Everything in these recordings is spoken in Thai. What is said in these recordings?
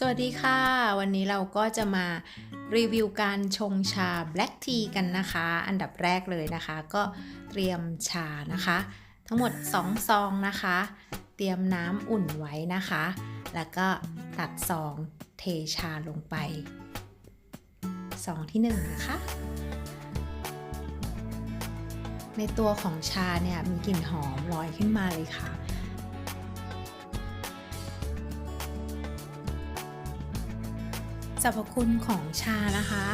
สวัสดีค่ะ วันนี้เราก็จะมารีวิวการชงชา Black Tea กันนะคะ อันดับแรกเลยนะคะ ก็เตรียมชานะคะ ทั้งหมด 2 ซองนะคะ เตรียมน้ำอุ่นไว้นะคะ แล้วก็ตัดซองเทชาลงไป ซองที่ 1นะคะ ในตัวของชาเนี่ยมีกลิ่นหอมลอยขึ้นมาเลยค่ะ สรรพคุณของชานะคะ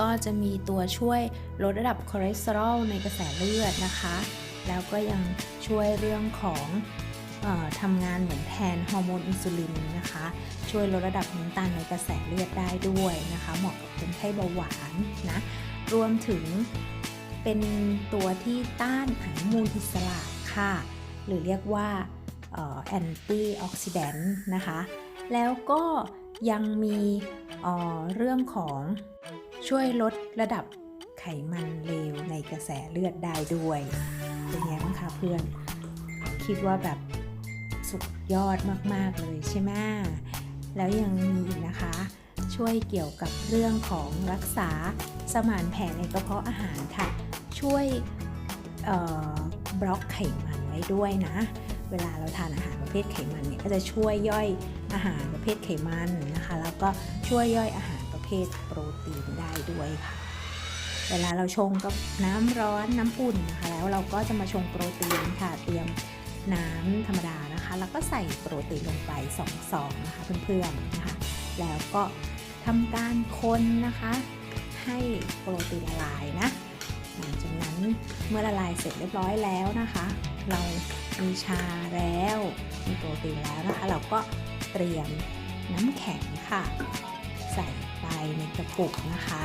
ก็จะมีตัวช่วยลดระดับคอเลสเตอรอลในกระแสเลือดนะคะ แล้วก็ยังช่วยเรื่องของออทำงานเหมือนแทนฮอร์โมนอินซูลินนะคะ ช่วยลดระดับน้ำตาลในกระแสเลือดได้ด้วยนะคะ เหมาะกับคนไข้เบาหวานนะ รวมถึงเป็นตัวที่ต้านอนุมูลอิสระค่ะ หรือเรียกว่าแอนตี้ออกซิแดนต์นะคะ แล้วก็ยังมี เอ่อเรื่องของช่วยลดระดับไขมันเลวในกระแสเลือดได้ด้วย เป็นไงบ้างคะเพื่อน คิดว่าแบบสุดยอดมาก ๆ เลยใช่ไหมแล้วยังมีอีกนะคะ ช่วยเกี่ยวกับเรื่องของรักษาสมานแผลในกระเพาะอาหารค่ะ ช่วยบล็อกไขมันไว้ด้วยนะ เวลาเราทานอาหารประเภทไขมันเนี่ยก็จะช่วยย่อยอาหารประเภทไขมันนะคะ แล้วก็ช่วยย่อยอาหารประเภทโปรตีนได้ด้วยค่ะ เวลาเราชงกับน้ำร้อนน้ำอุ่นนะคะ แล้วเราก็จะมาชงโปรตีนค่ะเตรียมน้ำธรรมดานะคะ แล้วก็ใส่โปรตีนลงไป2ซองนะคะเพื่อนๆนะคะ แล้วก็ทำการคนนะคะ ให้โปรตีนละลายนะ หลังจากนั้นเมื่อละลายเสร็จเรียบร้อยแล้วนะคะ เรามีชาแล้วมีโปรตีนแล้วนะคะ เราก็เตรียมน้ำแข็งค่ะ ใส่ไปในกระปุกนะคะ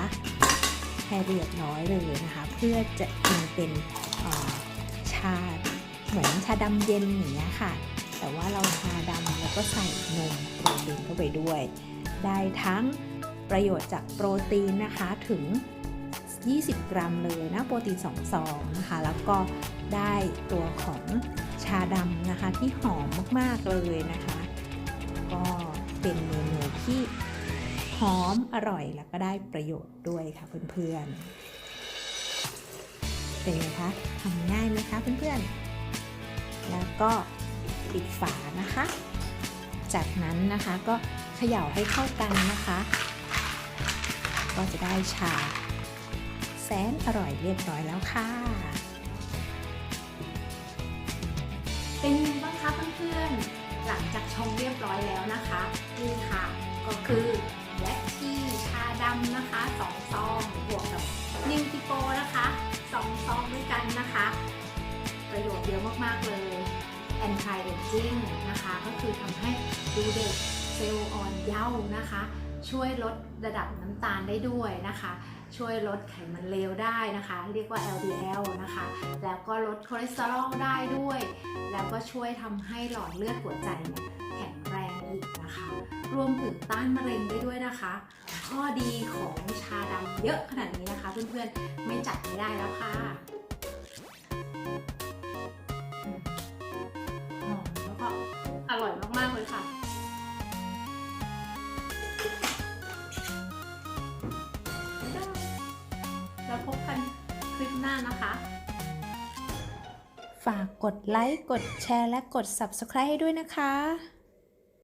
ให้เรียบร้อยเลยนะคะ เพื่อจะกินเป็นชาเหมือนชาดำเย็นอย่างเงี้ยค่ะ แต่ว่าเราชาดำแล้วก็ใส่นมโปรตีนเข้าไปด้วย ได้ทั้งประโยชน์จากโปรตีนนะคะถึง 20 กรัมเลยนะโปรตีน2ซองนะคะแล้วก็ได้ตัวของชาดำนะคะที่หอมมากๆเลยนะคะ ก็เป็นเมนูที่หอมอร่อยแล้วก็ได้ประโยชน์ด้วยค่ะเพื่อนๆเป็นไงคะทำง่ายไหมคะเพื่อนๆ แล้วก็ปิดฝานะคะ จากนั้นนะคะก็เขย่าให้เข้ากันนะคะ ก็จะได้ชา สนอร่อยเรียบร้อยแล้วค่ะ เป็นไงบ้างคะเพื่อนๆ หลังจากชงเรียบร้อยแล้วนะคะนี่ค่ะ ก็คือแบล็คทีชาดำนะคะ2ซองบวกกับนิวติโปนะคะ2ซองด้วยกันนะคะ ประโยชน์เยอะมากๆเลย anti aging นะคะ ก็คือทำให้ดูเด็กเซลล์อ่อนเยาว์นะคะ ช่วยลดระดับน้ำตาลได้ด้วยนะคะ ช่วยลดไขมันเลวได้นะคะ เรียกว่า LDL นะคะ แล้วก็ลดคอเลสเตอรอลได้ด้วย แล้วก็ช่วยทำให้หลอดเลือดหัวใจเนี่ยแข็งแรงอีกนะคะ รวมถึงต้านมะเร็งได้ด้วยนะคะ ข้อดีของชาดำเยอะขนาดนี้นะคะ เพื่อนๆไม่จัดไม่ได้แล้วค่ะหอมแล้วก็อร่อยมากานะคะ ฝากกดไลค์ กดแชร์ และกด Subscribe ให้ด้วยนะคะ